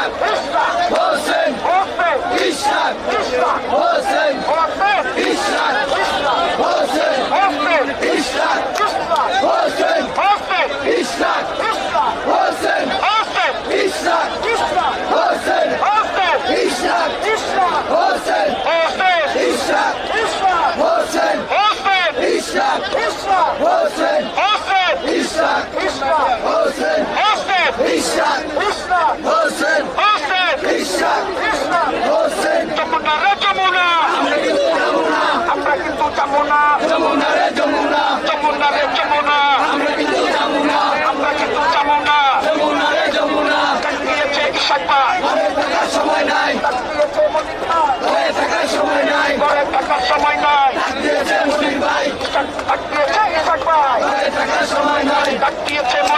¡Viva! Jamuna. Jamuna. রে যমুনা। যমুনা সময় নাই ঘরে থাকার সময় নাই। ঘরে সময় নাই